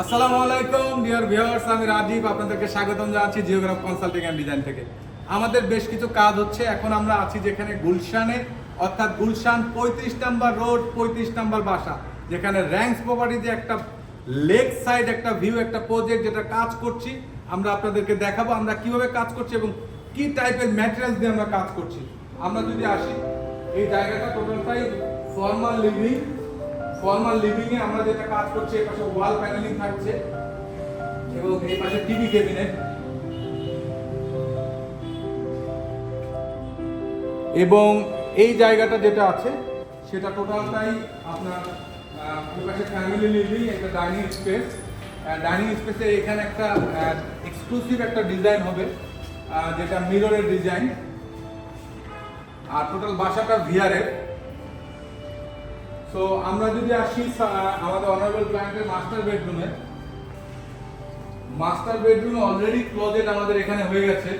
আসসালামু আলাইকুম dear viewers আমি রাজীব, আপনাদেরকে স্বাগতম জানাচ্ছি জিওগ্রাফ কনসাল্টিং অ্যান্ড ডিজাইন থেকে। আমাদের বেশ কিছু কাজ হচ্ছে, এখন আমরা আছি যেখানে গুলশানে, অর্থাৎ গুলশান পঁয়ত্রিশ নাম্বার রোড পঁয়ত্রিশ নাম্বার বাসা, যেখানে র্যাঙ্কস প্রপার্টিতে একটা লেক সাইড একটা ভিউ একটা প্রজেক্ট যেটা কাজ করছি, আমরা আপনাদেরকে দেখাবো আমরা কীভাবে কাজ করছি এবং কি টাইপের ম্যাটেরিয়ালস দিয়ে আমরা কাজ করছি। আমরা যদি আসি, এই জায়গাটা টোটালটাই ফর্মাল লিভিং ফর্মাল লিভিং এ আমরা যেটা কাজ করছি এই পাশে ওয়াল প্যানেলিং থাকছে এবং এই পাশে টিভি ক্যাবিনেট এবং এই জায়গাটা যেটা আছে, সেটা টোটালটাই আপনার ওই পাশে ফ্যামিলি লিভিং একটা ডাইনিং স্পেস ডাইনিং স্পেসে এখানে একটা এক্সক্লুসিভ একটা ডিজাইন হবে যেটা মিররের ডিজাইন আর টোটাল বাসাটা ভিআরের সো আমরা যদি আসি আমাদের অনারেবল ক্লায়েন্টের মাস্টার বেডরুমে মাস্টার বেডরুমে অলরেডি ক্লোজেট আমাদের এখানে হয়ে গেছে।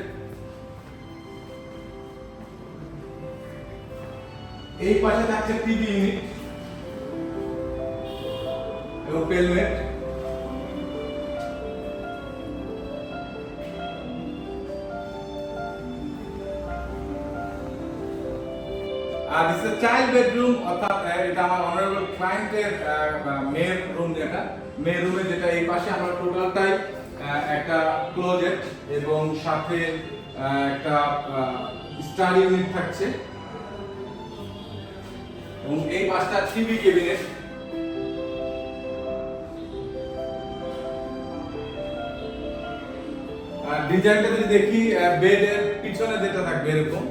এই পাশে থাকছে টিভি ইউনিট এবং পেলমেট আর দিস চাইল্ড বেডরুম অর্থাৎ এটা আমার অনারেবল ক্লায়েন্টের মেয়ের রুম যেটা। মেয়ের রুমে যেটা এই পাশে আমার টোটালটাই একটা ক্লোজেট এবং সাথে একটা স্টাডি ইউনিট থাকছে। এবং এই পাশটা টিভি ক্যাবিনেট ডিজাইনটা যদি দেখি বেডের পিছনে যেটা থাকবে এরকম।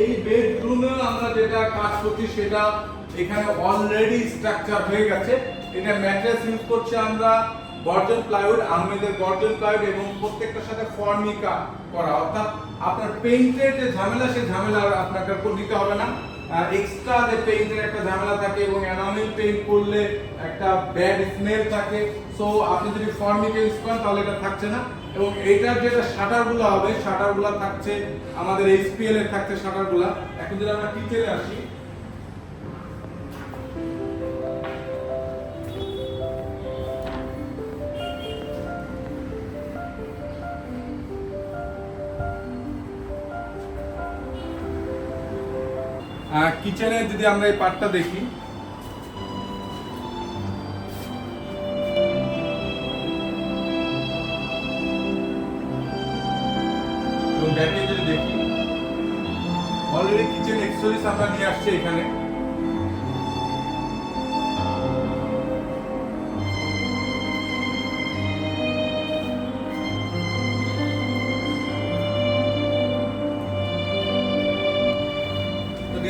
এই বেডরুমে আমরা যেটা কাজ করছি সেটা এখানে অলরেডি স্ট্রাকচার হয়ে গেছে। এটা ম্যাট্রেস ইউজ করছি আমরা। গর্জন প্লাইউড আহমেদের গর্জন প্লাইউড এবং প্রত্যেকটার সাথে ফর্মিকা করা। অর্থাৎ আপনার পেইন্টের যে ঝামেলা সেই ঝামেলা আপনাকে নিতে হবে না। এক্সট্রা যে পেইন্টের একটা ঝামেলা থাকে এবং এনামেল পেইন্ট করলে একটা ব্যাড স্মেল থাকে। সো আপনি যদি ফর্মিকা ইউজ করেন, তাহলে এটা থাকছে না। এবং এইটার যেটা শাটারগুলো হবে শাটারগুলো থাকছে, আমাদের এইচপিএল এর থাকছে শাটারগুলা এখন যদি আমরা কিচেনে আসি কিচেনে যদি আমরা এই পার্টটা দেখি। যদি দেখি অলরেডি কিচেন এক্সেসরিজ আমরা নিয়ে আসছি এখানে।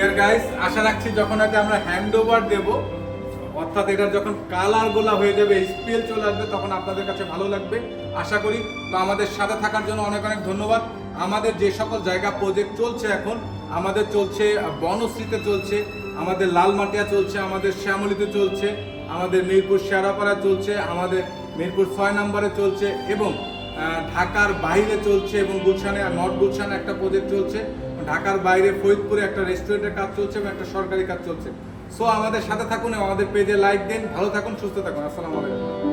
ডিয়ার গাইস আশা রাখছি যখন এটা আমরা হ্যান্ড ওভার দেবো, অর্থাৎ এটা যখন কালার গোলা হয়ে যাবে স্পেল চলে আসবে, তখন আপনাদের কাছে ভালো লাগবে। আশা করি তো আমাদের সাথে থাকার জন্য অনেক অনেক ধন্যবাদ। আমাদের যে সকল জায়গা প্রজেক্ট চলছে এখন, আমাদের চলছে, বনশ্রীতে চলছে, আমাদের লালমাটিয়া চলছে, আমাদের শ্যামলিতে চলছে, আমাদের মিরপুর শেরাপাড়া চলছে, আমাদের মিরপুর ছয় নম্বরে চলছে এবং ঢাকার বাইরে চলছে এবং গুলশানে, নর্থ গুলশানে একটা প্রজেক্ট চলছে। ঢাকার বাইরে ফরিদপুরে একটা রেস্টুরেন্টের কাজ চলছে এবং একটা সরকারি কাজ চলছে। সো আমাদের সাথে থাকুন আমাদের পেজে লাইক দিন। ভালো থাকুন, সুস্থ থাকুন। আসসালামু আলাইকুম।